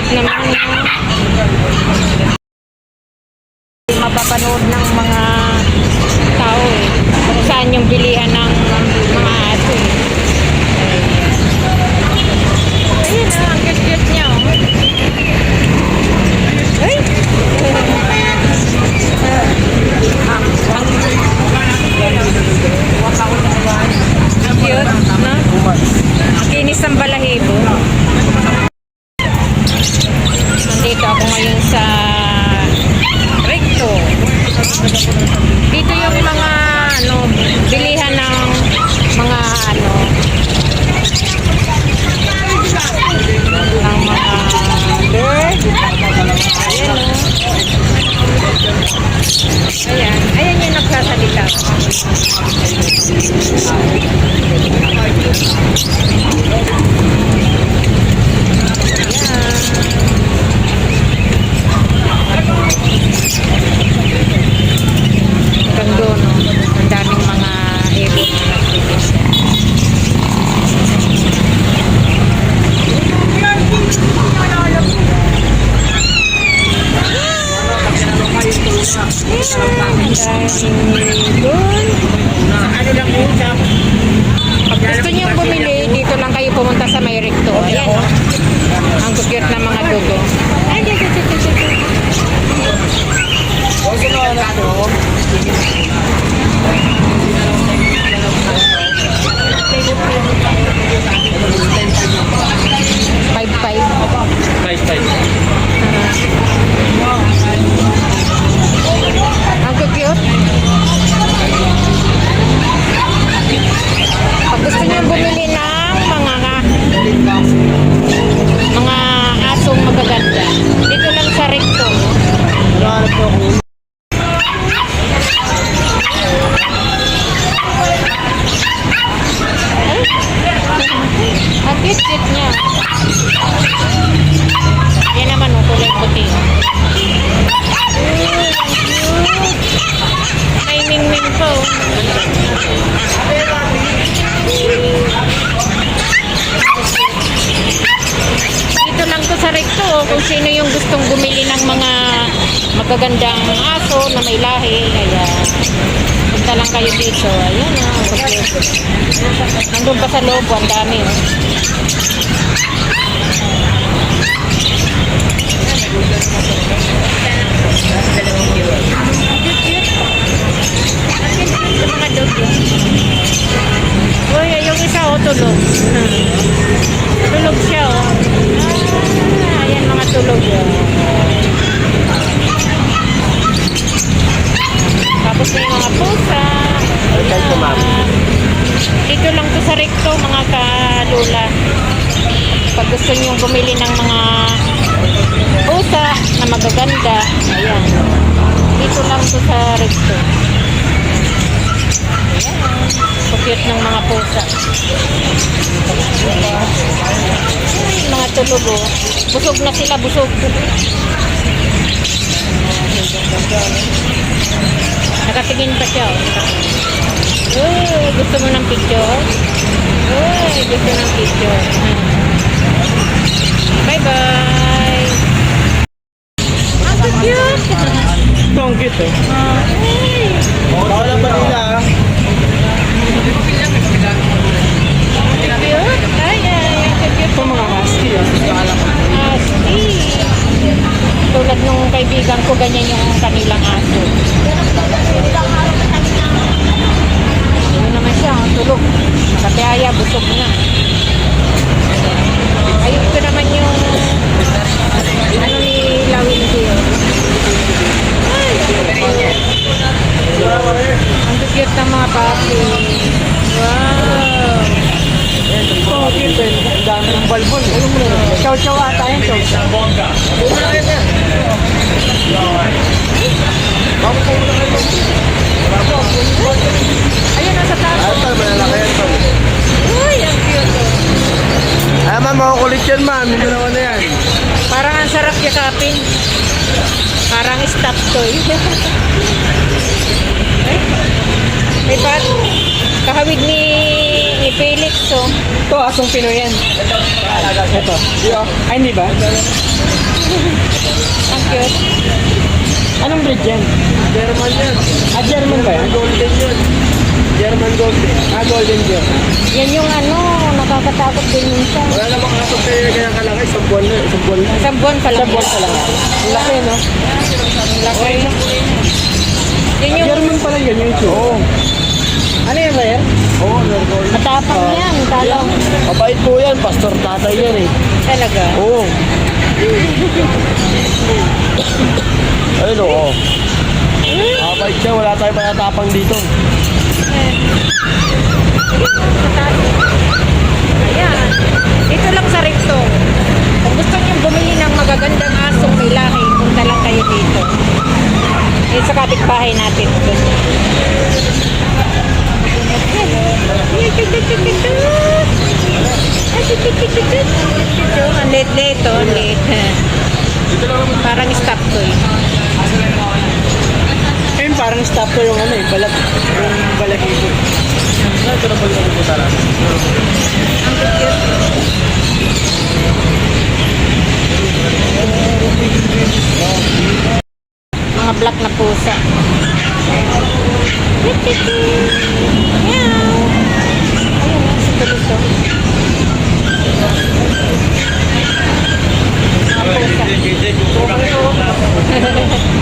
cute naman. Mapapanood ng mga tao eh. Kung saan yung bilihan ng Dito yung mga Doon. Ano lang yun, Sam? Pag gusto niyo bumili, dito lang kayo pumunta sa may recto. Ayan, no? Ang cute na mga dugo. Ay, di, di, di, di, di, di. O, sino anak mo? Cute-cute niya. Yan naman, oh, kulay puti. May ming-ming pa, oh. Dito lang to sa recto, oh, kung sino yung gustong bumili ng mga magagandang aso na may lahi. Kaya, punta lang kayo dito. Ayan, oh, cute. Nandun pa sa loob, ang dami. Oh. Dito sa recto. Ayan. Ng mga pusa. Ay, mga tulog oh. Busog na sila, busog. Nakatingin pa siya oh. Uy, gusto mo ng picture? Uy, gusto ng picture. Bye-bye! Ang cute! Ang cute eh. Ay, Bawal ang Manila ah. cute! Ay, ay, ang cute Ito mga husky ah. Asti. Tulad nung kaibigan ko, ganyan yung kanilang aso. Ano naman siya, ang tulog. Nakatihaya, busog na. Ayun ko naman yung ano ni Lawin Kiyo. Ay, ang cute ng mga papi. Wow. Ang cute. Ang dami ng balbon. Chow-chow ata yun, chow-chow. Ayun, nasa taas. Ito, malalaki ito. Uy, ang cute. oh. Ay, ma'am, makukulit yan, ma'am. Hindi naman na yan. Parang ang sarap yakapin. Parang stop toy. Eh, May bat. Kahawig ni Si Felix, oh. Ito, asong Pinoy yan. Ito. Ay, hindi ba? Ang cute. Anong breed yan? German yan. Ah, German ba yan? Golden yan. German Golden. Ah, Golden German. Yan yung ano, nakakatakot din minsan. Wala namang aso kayo kaya kalaki, isang buwan na, isang buwan na. Isang buwan pa lang. Sa buwan pa lang. Ang laki, no? Ang laki. Yun yung German pala yun yung itsura. Oo. Ano yan ba yan? Oo, oh, matapang yan. Talang Mabait po yan, pastor tatay yan eh. talaga. Oo. Ayun oo. Mabait siya, wala tayong matatapang dito. Ayan. Dito lang sa Ripto. Kung gusto niyo bumili ng magagandang asong may lahi, punta lang kayo dito. Yan sa kapitbahay natin. Ito, ang late-late to, ang late. Parang stop to eh. Ayun, parang stop ko yung ano eh, balat, yung balahibo. Ito na pala po tara. Ang cute. Mga black na pusa. Yeah dito. Apo.